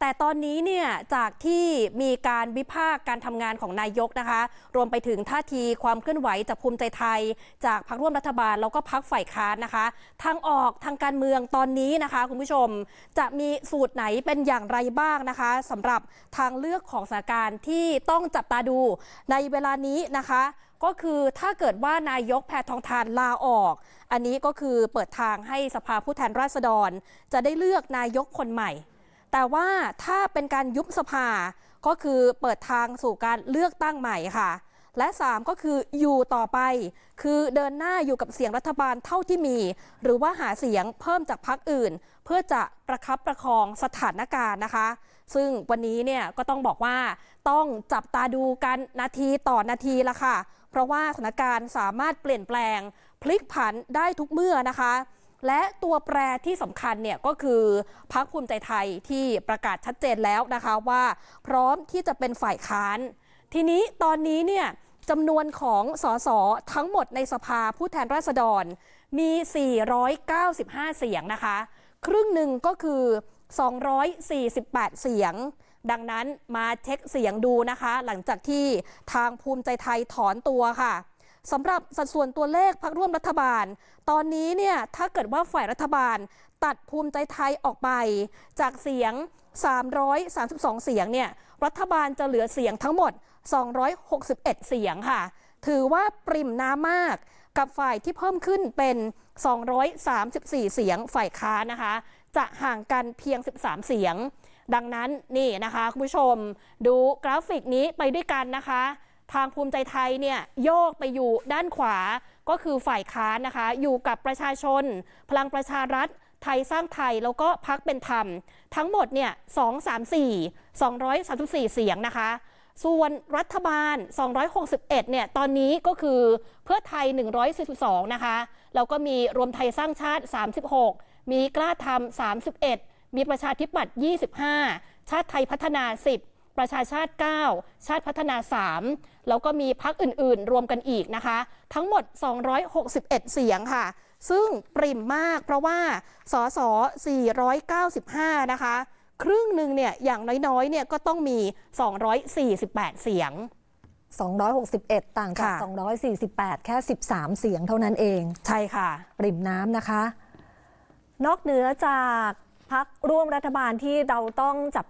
แต่ตอนนี้เนี่ยจากที่มีการวิพากษ์การทำงานของนายกนะคะ รวมไปถึงท่าทีความเคลื่อนไหวจากภูมิใจไทย จากพรรคร่วมรัฐบาลแล้วก็พรรคฝ่ายค้านนะคะ ทางออกทางการเมืองตอนนี้นะคะ คุณผู้ชมจะมีสูตรไหนเป็นอย่างไรบ้างนะคะสำหรับทางเลือกของสถานการณ์ที่ต้องจับตาดูในเวลานี้นะคะก็คือถ้าเกิดว่านายกแพทองทานลาออก อันนี้ก็คือเปิดทางให้สภาผู้แทนราษฎร จะได้เลือกนายกคนใหม่ แต่ว่าถ้าเป็นการยุบสภาก็คือเปิดทางสู่การเลือกตั้งใหม่ค่ะ และ 3 ก็คืออยู่ต่อไป คือเดินหน้าอยู่กับเสียงรัฐบาลเท่าที่มี หรือว่าหาเสียงเพิ่มจากพรรคอื่น เพื่อจะประคับประคองสถานการณ์นะคะ ซึ่งวันนี้เนี่ยก็ต้องบอกว่าต้องจับตาดูกันนาทีต่อนาทีละค่ะ เพราะว่าสถานการณ์สามารถเปลี่ยนแปลง พลิกผันได้ทุกเมื่อนะคะ และตัวแปรที่สำคัญเนี่ยก็คือพรรคภูมิใจไทยที่ประกาศชัดเจนแล้วนะคะว่าพร้อมที่จะเป็นฝ่ายค้าน ทีนี้ตอนนี้เนี่ยจำนวนของสสทั้งหมดในสภาผู้แทนราษฎรมี 495 เสียงนะคะ ครึ่งหนึ่งก็คือ 248 เสียง ดังนั้นมาเช็คเสียงดูนะคะ หลังจากที่ทางภูมิใจไทยถอนตัวค่ะ สำหรับสัดส่วนตัวเลขพักร่วมรัฐบาล ตอนนี้เนี่ยถ้าเกิดว่าฝ่ายรัฐบาลตัดภูมิใจไทยออกไป จากเสียง 332 เสียงเนี่ยรัฐบาลจะเหลือเสียงทั้งหมด 261 เสียงค่ะ ถือว่าปริ่มน้ำมากกับฝ่ายที่เพิ่มขึ้นเป็น 234 เสียงฝ่ายค้านนะคะ จะห่างกันเพียง 13 เสียง ดังนั้นนี่นะคะ คุณผู้ชม ดูกราฟิกนี้ไปด้วยกันนะคะ ทางภูมิใจไทยเนี่ยโยกไปอยู่ด้านขวาก็คือฝ่ายค้านนะคะ อยู่กับประชาชน พลังประชารัฐ ไทยสร้างไทยแล้วก็พักเป็นธรรม ทั้งหมดเนี่ย2 3 4 234เสียงนะคะ ส่วนรัฐบาล 261 เนี่ย ตอนนี้ก็คือเพื่อไทย 142 นะคะ แล้วก็มีรวมไทยสร้างชาติ 36 มีกล้าทำ31 มีประชาธิปัตย์25 ชาติไทยพัฒนา 10 ประชาชาติ 9 ชาติพัฒนา 3 แล้วก็มีพักอื่นๆ รวมกันอีกนะคะ ทั้งหมด 261 เสียงค่ะ ซึ่งปริ่มมากเพราะว่าสส495 นะคะ ครึ่งหนึ่งเนี่ยอย่างน้อยๆเนี่ยก็ต้องมี 248 เสียง261 ต่างจากค่ะ248 แค่ 13 เสียงเท่านั้นเอง ใช่ค่ะ ปริ่มน้ำนะคะ นอกเหนือจากพักร่วมรัฐบาลที่เราต้องจับ